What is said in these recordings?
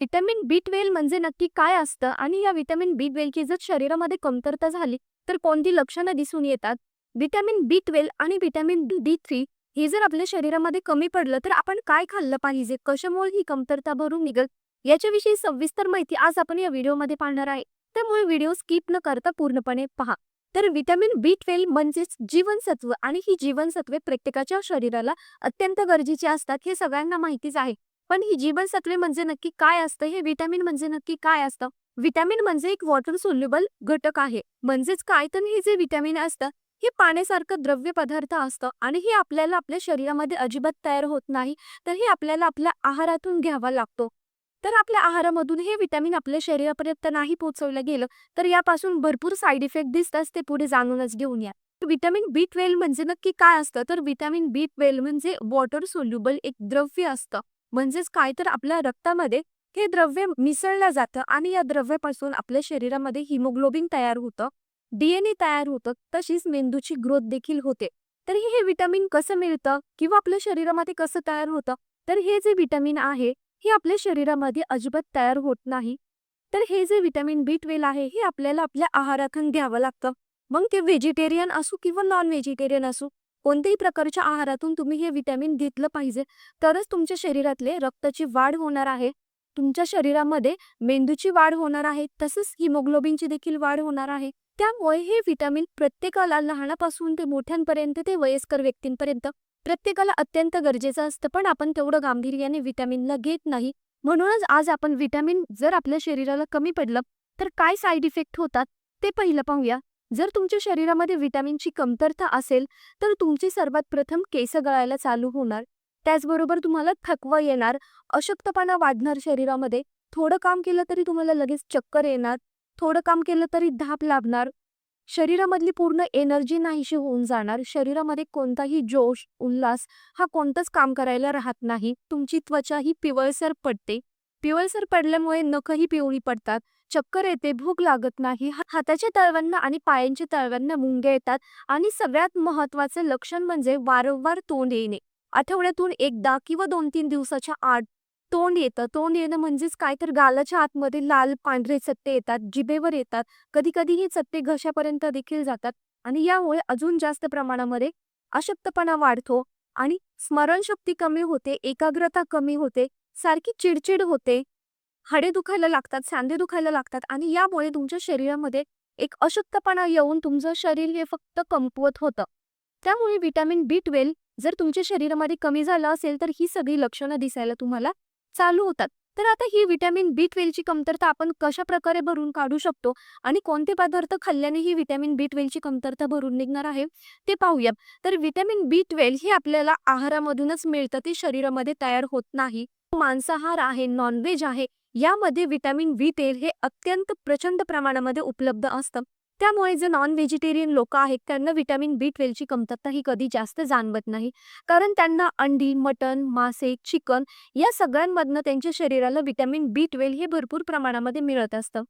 Vitamin B twelve म्हणजे नक्की काय असतं? आणि या व्हिटॅमिन बी ट्वेल्वची जर शरीरामध्ये कमतरता झाली तर कोणती लक्षणं दिसून येतात? व्हिटॅमिन बी ट्वेल्व आणि व्हिटॅमिन डी थ्री हे जर आपल्या शरीरामध्ये कमी पडलं तर आपण काय खाल्लं पाहिजे? कशामुळे ही कमतरता भरून निघल? याच्याविषयी सविस्तर माहिती आज आपण या व्हिडिओमध्ये पाहणार आहे. त्यामुळे व्हिडिओ स्किप न करता पूर्णपणे पहा. तर व्हिटॅमिन बी ट्वेल्व म्हणजेच जीवनसत्व आणि ही जीवनसत्वे प्रत्येकाच्या शरीराला अत्यंत गरजेची असतात हे सगळ्यांना माहितीच आहे. पण ही जीवनसत्वे म्हणजे नक्की काय असतं? हे व्हिटॅमिन म्हणजे नक्की काय असतं? व्हिटॅमिन म्हणजे एक वॉटर सोल्युबल घटक आहे. म्हणजेच काय तर हे जे व्हिटॅमिन असतं हे पाण्यासारखं द्रव्य पदार्थ असतं आणि हे आपल्याला आपल्या शरीरामध्ये अजिबात तयार होत नाही तर हे आपल्याला आपल्या आहारातून घ्यावा लागतो. तर आपल्या आहारामधून हे व्हिटॅमिन आपल्या शरीरापर्यंत नाही पोहोचवलं गेलं तर यापासून भरपूर साईड इफेक्ट दिसतात ते पुढे जाणूनच घेऊन या. व्हिटॅमिन बी ट्वेल्व म्हणजे नक्की काय असतं? तर व्हिटॅमिन बी ट्वेल्व म्हणजे वॉटर सोल्युबल एक द्रव्य असतं. म्हणजेच काय तर आपल्या रक्तामध्ये हे द्रव्य मिसळलं जातं आणि या द्रव्यापासून आपल्या शरीरामध्ये हिमोग्लोबिन तयार होतं डीएनए तयार होतं तशीच मेंदूची ग्रोथ देखील होते. तर हे विटामिन कसं मिळतं किंवा आपल्या शरीरामध्ये कसं तयार होतं? तर हे जे विटामिन आहे हे आपल्या शरीरामध्ये अजिबात तयार होत नाही. तर हे जे विटामिन बी ट्वेल्व आहे हे आपल्याला आपल्या आहारातून घ्यावं लागतं. मग ते व्हेजिटेरियन असू किंवा नॉन व्हेजिटेरियन असो कोणत्याही प्रकारच्या आहारातून तुम्ही हे विटॅमिन घेतलं पाहिजे. तरच तुमच्या शरीरातले रक्ताची वाढ होणार आहे. तुमच्या शरीरामध्ये मेंदूची वाढ होणार आहे. तसंच हिमोग्लोबिनची देखील वाढ होणार आहे. त्यामुळे हे विटॅमिन प्रत्येकाला लहानापासून ते मोठ्यांपर्यंत ते वयस्कर व्यक्तींपर्यंत प्रत्येकाला अत्यंत गरजेचं असतं. पण आपण तेवढं गांभीर्याने विटॅमिनला घेत नाही. म्हणूनच आज आपण विटॅमिन जर आपल्या शरीराला कमी पडलं तर काय साईड इफेक्ट होतात ते पहिलं पाहूया. जर तुमच्या शरीरामध्ये विटॅमिनची कमतरता असेल तर तुमची सर्वात प्रथम केस गळायला चालू होणार. त्याचबरोबर तुम्हाला थकवा येणार अशक्तपणा वाढणार शरीरामध्ये. थोडं काम केलं तरी तुम्हाला लगेच चक्कर येणार थोडं काम केलं तरी धाप लाभणार. शरीरामधली पूर्ण एनर्जी नाहीशी होऊन जाणार. शरीरामध्ये कोणताही जोश उल्हास हा कोणतंच काम करायला राहत नाही. तुमची त्वचा ही पिवळसर पडते. पिवळसर पडल्यामुळे नखही पिवळी पडतात. चक्कर येते भूक लागत नाही हाताच्या तळव्यांना आणि पायांच्या तळव्यांना मुंग्या येतात आणि सगळ्यात महत्वाचं लक्षण म्हणजे वारंवार तोंड येणे. आठवड्यातून एकदा किंवा दोन तीन दिवसाच्या आत तोंड येतं. तोंड येणं म्हणजेच काय तर गालाच्या आतमध्ये लाल पांढरे चत्ते येतात जिभेवर येतात. कधी कधी हे चत्ते घशापर्यंत देखील जातात आणि यामुळे अजून जास्त प्रमाणामध्ये अशक्तपणा वाढतो आणि स्मरणशक्ती कमी होते एकाग्रता कमी होते सारखी चिडचिड होते. हाडे दुखायला लागतात सांधे दुखायला लागतात आणि यामुळे तुमच्या शरीरामध्ये एक अशक्तपणा येऊन तुमचं शरीर हे फक्त कमकुवत होतं. त्यामुळे व्हिटॅमिन बी ट्वेल्व जर तुमच्या शरीरामध्ये कमी झालं असेल तर ही सगळी लक्षणं दिसायला तुम्हाला चालू होतात. तर आता ही व्हिटॅमिन बी ट्वेल्वची कमतरता आपण कशा प्रकारे भरून काढू शकतो आणि कोणते पदार्थ खाल्ल्याने ही व्हिटॅमिन बी ट्वेल्वची कमतरता भरून निघणार आहे ते पाहूया. तर व्हिटॅमिन बी ट्वेल्व हे आपल्याला आहारामधूनच मिळतं ते शरीरामध्ये तयार होत नाही. मांसाहार आहे नॉनव्हेज आहे यामध्ये व्हिटॅमिन बी तेल हे अत्यंत प्रचंड प्रमाणामध्ये उपलब्ध असतं. त्यामुळे जे नॉन व्हेजिटेरियन लोक आहेत त्यांना व्हिटॅमिन बी ट्वेल्वची कमतरता ही कधी जास्त जाणवत नाही. कारण त्यांना अंडी मटन मासे चिकन या सगळ्यांमधनं त्यांच्या शरीराला व्हिटॅमिन बी ट्वेल्व हे भरपूर प्रमाणामध्ये मिळत असतं.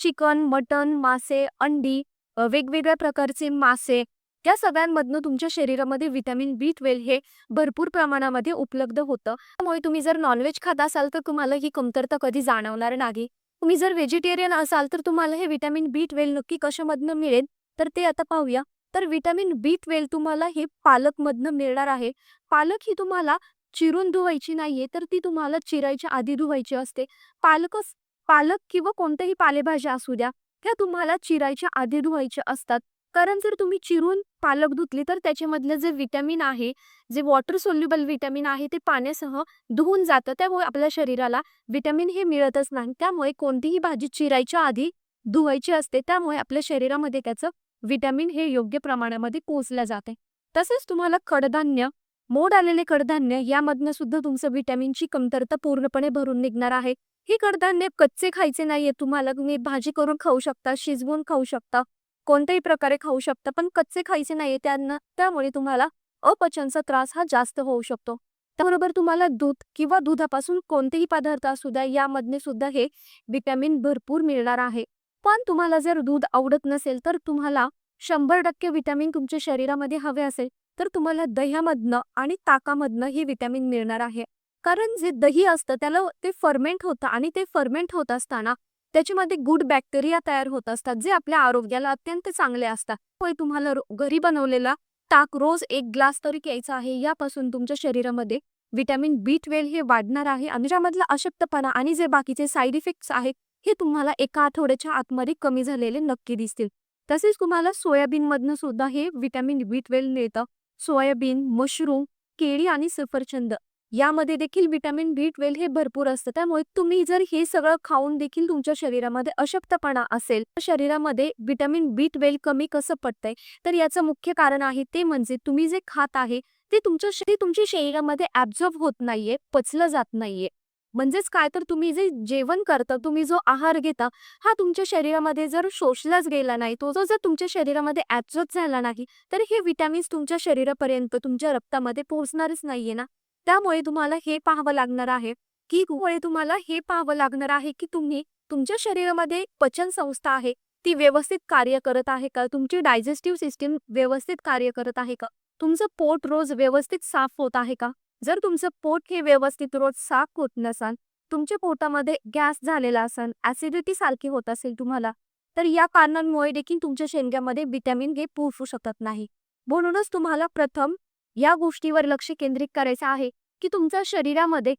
चिकन मटन मासे अंडी वेगवेगळ्या प्रकारचे मासे या सगळ्यांमधनं तुमच्या शरीरामध्ये व्हिटॅमिन बी ट्वेल्व हे भरपूर प्रमाणामध्ये उपलब्ध होतं. त्यामुळे तुम्ही जर नॉनव्हेज खात असाल तर तुम्हाला ही कमतरता कधी जाणवणार नाही. तुम्ही जर व्हेजिटेरियन असाल तर तुम्हाला हे व्हिटॅमिन बी ट्वेल्व नक्की कशामधनं मिळेल? तर ते आता पाहूया. तर व्हिटॅमिन बी ट्वेल्व तुम्हाला हे पालकमधनं मिळणार आहे. पालक ही तुम्हाला चिरून धुवायची नाहीये तर ती तुम्हाला चिरायच्या आधी धुवायची असते. पालकच पालक किंवा कोणत्याही पालेभाज्या असू द्या त्या तुम्हाला चिरायच्या आधी धुवायच्या असतात. कारण जर तुम्ही चिरून पालक धुतली तर त्याच्यामधलं जे विटॅमिन आहे जे वॉटर सोल्युबल विटॅमिन आहे ते पाण्यासह धुवून जातं. त्यामुळे आपल्या शरीराला विटॅमिन हे मिळतच नाही. त्यामुळे कोणतीही भाजी चिरायच्या आधी धुवायची असते. त्यामुळे आपल्या शरीरामध्ये त्याचं विटॅमिन हे योग्य प्रमाणामध्ये पोचलं जाते. तसेच तुम्हाला कडधान्य मोड आलेले कडधान्य यामधनं सुद्धा तुमचं विटॅमिनची कमतरता पूर्णपणे भरून निघणार आहे. हे कडधान्य कच्चे खायचे नाहीये तुम्हाला. तुम्ही भाजी करून खाऊ शकता शिजवून खाऊ शकता. कोणत्याही प्रकारे खाऊ शकता पण कच्चे खायचे नाहीये त्यांना त्यामुळे तुम्हाला अपचनचा त्रास हा जास्त होऊ शकतो. त्याबरोबर तुम्हाला दूध किंवा दुधापासून कोणतेही पदार्थ असू द्या यामधने सुद्धा हे विटॅमिन भरपूर मिळणार आहे. पण तुम्हाला जर दूध आवडत नसेल तर तुम्हाला शंभर टक्के विटॅमिन तुमच्या शरीरामध्ये हवे असेल तर तुम्हाला दह्यामधनं आणि ताकामधनं हे विटॅमिन मिळणार आहे. कारण जे दही असतं त्याला ते फर्मेंट होतं आणि ते फर्मेंट होत असताना त्याच्यामध्ये गुड बॅक्टेरिया तयार होत असतात जे आपल्या आरोग्याला अत्यंत चांगले असतात. होय तुम्हाला घरी बनवलेला ताक रोज एक ग्लास तरी प्यायचा आहे यापासून तुमच्या शरीरामध्ये विटॅमिन बी ट्वेल्व हे वाढणार आहे आणि ज्यामधला अशक्तपणा आणि जे बाकीचे साईड इफेक्ट्स आहेत हे तुम्हाला एका आठवड्याच्या आतमध्ये कमी झालेले नक्की दिसतील. तसेच तुम्हाला सोयाबीनमधनं सुद्धा हे विटॅमिन बी ट्वेल्व मिळतं. सोयाबीन मशरूम केळी आणि सफरचंद. यामध्ये देखील व्हिटॅमिन बी ट्वेल्व हे भरपूर असतं. त्यामुळे तुम्ही जर हे सगळं खाऊन देखील तुमच्या शरीरामध्ये अशक्तपणा असेल तर शरीरामध्ये व्हिटॅमिन बी ट्वेल्व कमी कसं पडतंय? तर याचं मुख्य कारण आहे ते म्हणजे तुम्ही जे खात आहे ते तुमच्या शरी ते तुमच्या शरीरामध्ये ऍब्झॉर्ब होत नाहीये पचलं जात नाहीये. म्हणजेच काय? तर तुम्ही जे जेवण करता तुम्ही जो आहार घेता हा तुमच्या शरीरामध्ये जर शोषलाच गेला नाही तो जो जर तुमच्या शरीरामध्ये ऍब्झॉर्ब झाला नाही तर हे विटॅमिन्स तुमच्या शरीरापर्यंत तुमच्या रक्तामध्ये पोहोचणारच नाहीये ना? त्यामुळे तुम्हाला हे पाहावं लागणार आहे की मुळे तुम्हाला हे पाहावं लागणार आहे की तुम्ही तुमच्या शरीरामध्ये पचन संस्था आहे ती व्यवस्थित कार्य करत आहे का? तुमची डायजेस्टिव्ह सिस्टीम व्यवस्थित कार्य करत आहे का? तुमचं पोट रोज व्यवस्थित साफ होत आहे का? जर तुमचं पोट हे व्यवस्थित रोज साफ होत नसाल तुमच्या पोटामध्ये गॅस झालेला असेल ऍसिडिटी सारखी होत असेल तुम्हाला तर या कारणांमुळे देखील तुमच्या शेंग्यामध्ये विटॅमिन घे पोहोचू शकत नाही. म्हणूनच तुम्हाला प्रथम या गोष्टीवर लक्ष केंद्रित करायचं आहे की तुमच्या शरीरामध्ये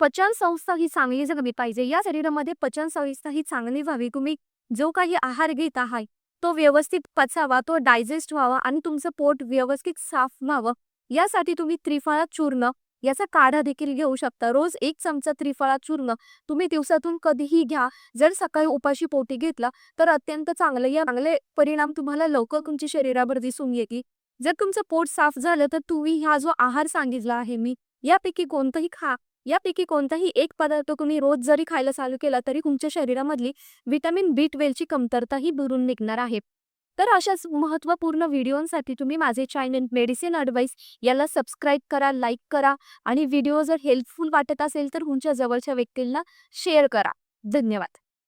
पचन संस्था ही चांगली जगली पाहिजे. या शरीरामध्ये पचन संस्था ही चांगली व्हावी. तुम्ही जो काही आहार घेत आहात तो व्यवस्थित पचावा तो डायजेस्ट व्हावा आणि तुमचं पोट व्यवस्थित साफ व्हावं. यासाठी तुम्ही त्रिफळा चूर्ण याचा काढा देखील घेऊ शकता. रोज एक चमचा त्रिफळा चूर्ण तुम्ही दिवसातून कधीही घ्या. जर सकाळी उपाशी पोटी घेतला तर अत्यंत चांगले. या चांगले परिणाम तुम्हाला लवकर तुमच्या शरीरावर दिसून येतील. जर तुमचं पोट साफ झालं तर तुम्ही हा जो आहार सांगितला आहे मी यापैकी कोणतंही खा. यापैकी कोणताही एक पदार्थ तुम्ही रोज जरी खायला चालू केला तरी तुमच्या शरीरामधली विटॅमिन बी ट्वेल्वची कमतरता ही दुरून निघणार आहे. तर अशाच महत्त्वपूर्ण व्हिडिओसाठी तुम्ही माझे चॅनल मेडिसिन ॲडवाईस याला सबस्क्राईब करा लाईक करा आणि व्हिडिओ जर हेल्पफुल वाटत असेल तर तुमच्या जवळच्या व्यक्तींना शेअर करा. धन्यवाद.